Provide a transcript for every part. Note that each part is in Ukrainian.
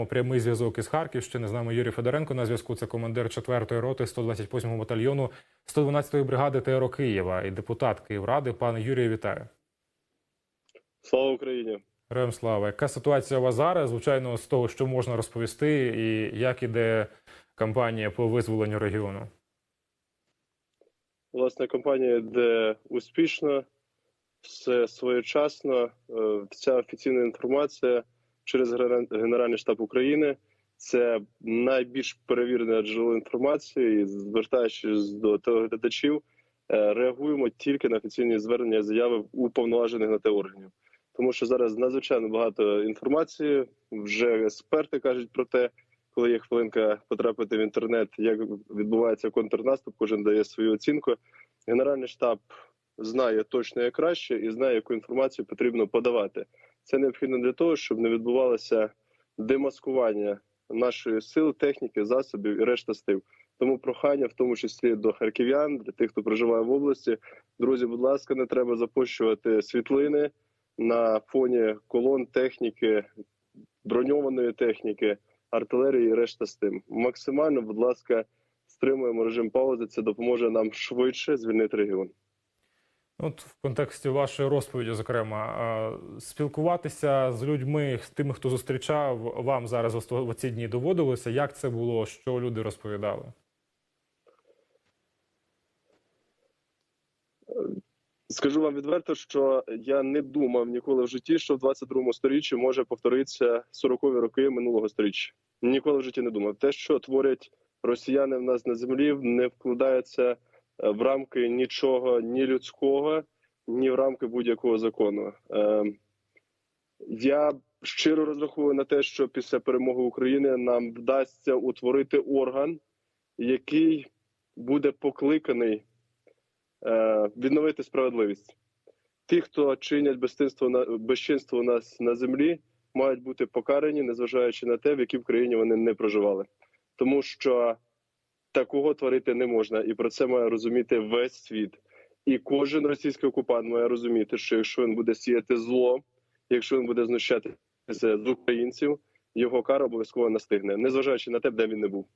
маємо прямий зв'язок із Харківщини. З нами Юрій Федоренко на зв'язку. Це командир 4-ї роти 128-го батальйону 112-ї бригади ТРО Києва і депутат Київради. Пане Юрію, вітаю. Слава Україні! Героям слава. Яка ситуація у вас зараз? Звичайно, з того, що можна розповісти, і як іде кампанія по визволенню регіону? Власне, кампанія йде успішно, все своєчасно. Е, Вся офіційна інформація через Генера- Генеральний штаб України це найбільш перевірене джерело інформації. І звертаючись до телеглядачів, е, реагуємо тільки на офіційні звернення заяви уповноважених на те органів. Тому що зараз надзвичайно багато інформації. Вже експерти кажуть про те, коли є хвилинка потрапити в інтернет, як відбувається контрнаступ, кожен дає свою оцінку. Генеральний штаб знає точно як краще і знає, яку інформацію потрібно подавати. Це необхідно для того, щоб не відбувалося демаскування нашої сил, техніки, засобів і решта стив. Тому прохання, в тому числі до харків'ян, для тих, хто проживає в області. Друзі, будь ласка, не треба запущувати світлини на фоні колон техніки, броньованої техніки, артилерії і решта з тим. Максимально, будь ласка, стримуємо режим паузи. Це допоможе нам швидше звільнити регіон. От в контексті вашої розповіді, зокрема, спілкуватися з людьми, з тими, хто зустрічав, вам зараз в ці дні доводилося. Як це було? Що люди розповідали? Скажу вам відверто, що я не думав ніколи в житті, що в 22 сторіччі може повторитися 40-ві роки минулого сторіччя. Ніколи в житті не думав. Те, що творять росіяни в нас на землі, не вкладається в рамки нічого, ні людського, ні в рамки будь-якого закону. Е, Я щиро розраховую на те, що після перемоги України нам вдасться утворити орган, який буде покликаний е, відновити справедливість. Ті, хто чинять безчинство у нас на землі, мають бути покарані, незважаючи на те, в якій в країні вони не проживали, тому що такого творити не можна, і про це має розуміти весь світ. І кожен російський окупант має розуміти, що якщо він буде сіяти зло, якщо він буде знущатися з українців, його кара обов'язково настигне, незважаючи на те, де він не був.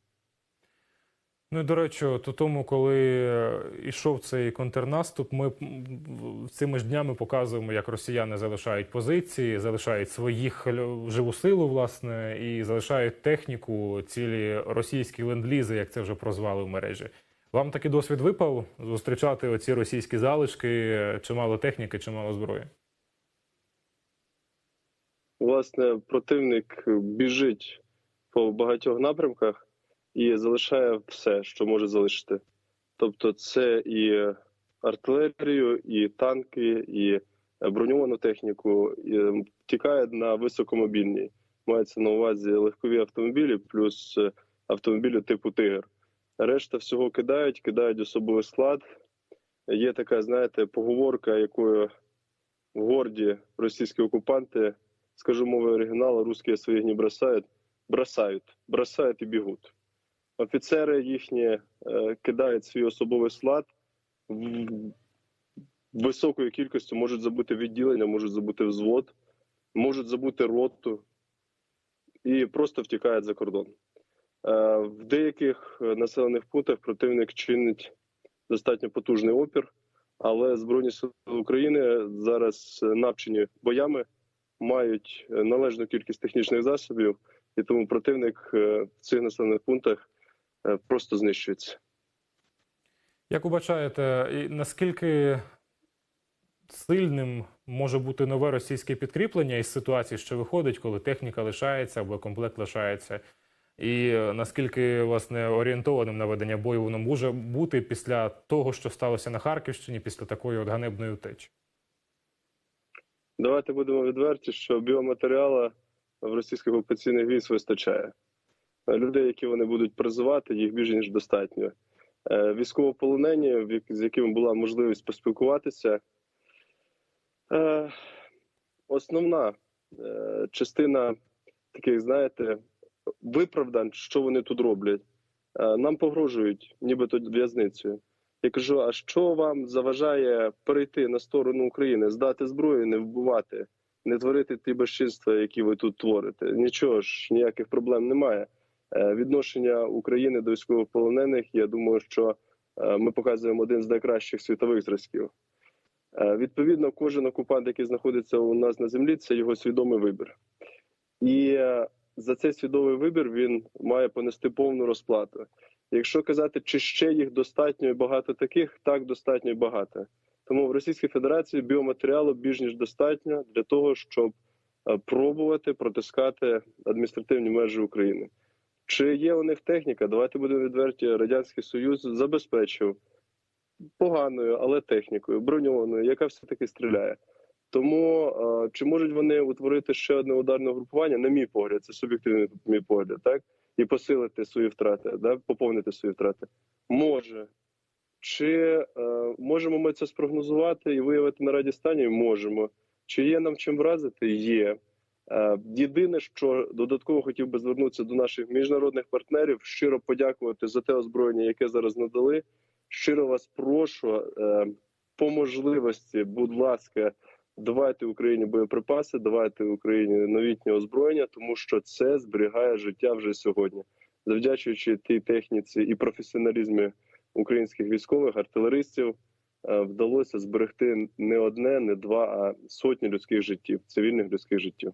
Ну і до речі, у тому, коли е, йшов цей контрнаступ, ми цими ж днями показуємо, як росіяни залишають позиції, залишають своїх живу силу, власне, і залишають техніку, цілі російські ленд-лізи, як це вже прозвали в мережі. Вам такий досвід випав зустрічати оці російські залишки, е, чимало техніки, чимало зброї? власне противник біжить по багатьох напрямках і залишає все, що може залишити. Тобто, це і артилерію, і танки, і броньовану техніку, і тікає на високомобільні. Мається на увазі легкові автомобілі, плюс е, автомобілі типу Тигр. Решта всього кидають, кидають особовий склад. Є така, знаєте, поговорка, якою в горді російські окупанти скажу мовою оригіналу, русські своїх не бросають, бросають, бросають і бігуть. Офіцери їхні е, кидають свій особовий склад високою кількістю можуть забути відділення, можуть забути взвод, можуть забути роту і просто втікають за кордон. Е, в деяких е, населених пунктах противник чинить достатньо потужний опір, але Збройні Сили України зараз навчені боями мають належну кількість технічних засобів, і тому противник в цих населених пунктах просто знищується. Як ви бачаєте, наскільки сильним може бути нове російське підкріплення із ситуації, що виходить, коли техніка лишається або комплект лишається? І е, наскільки власне орієнтованим на ведення бою воно може бути після того, що сталося на Харківщині, після такої от ганебної утечі? Давайте будемо відверті, що біоматеріалу в російських окупаційних військ вистачає. Людей, які вони будуть призивати, їх більше ніж достатньо. Е, Військовополонені, з якими була можливість поспілкуватися. Е, Основна е, частина таких, знаєте, виправдань, що вони тут роблять. Нам погрожують, нібито в'язницею. Я кажу: а що вам заважає перейти на сторону України, здати зброю, не вбивати не творити ті безчинства, які ви тут творите. Нічого ж, ніяких проблем немає. Е, Відношення України до військовополонених, я думаю, що е, ми показуємо один з найкращих світових зразків. Е, Відповідно, кожен окупант, який знаходиться у нас на землі, це його свідомий вибір. І за цей свідомий вибір він має понести повну розплату. Якщо казати, чи ще їх достатньо і багато таких, так достатньо і багато. Тому в Російській Федерації біоматеріалу більш ніж достатньо для того, щоб пробувати протискати адміністративні межі України. Чи є у них техніка? Давайте будемо відверті. Радянський Союз забезпечив поганою, але технікою, броньованою, яка все таки стріляє. Тому чи можуть вони утворити ще одне ударне групування? На мій погляд, це суб'єктивний мій погляд, так і посилити свої втрати, да, поповнити свої втрати. Може. Чи е, можемо ми це спрогнозувати і виявити на раді стані? Можемо. Чи є нам чим вразити? Є. Е, єдине, що додатково хотів би звернутися до наших міжнародних партнерів, щиро подякувати за те озброєння, яке зараз надали. Щиро вас прошу е, по можливості, будь ласка, давайте Україні боєприпаси, давайте Україні новітнє озброєння, тому що це зберігає життя вже сьогодні, завдячуючи тій техніці і професіоналізмі українських військових артилеристів. е, Вдалося зберегти не одне, не два, а сотні людських життів, цивільних людських життів.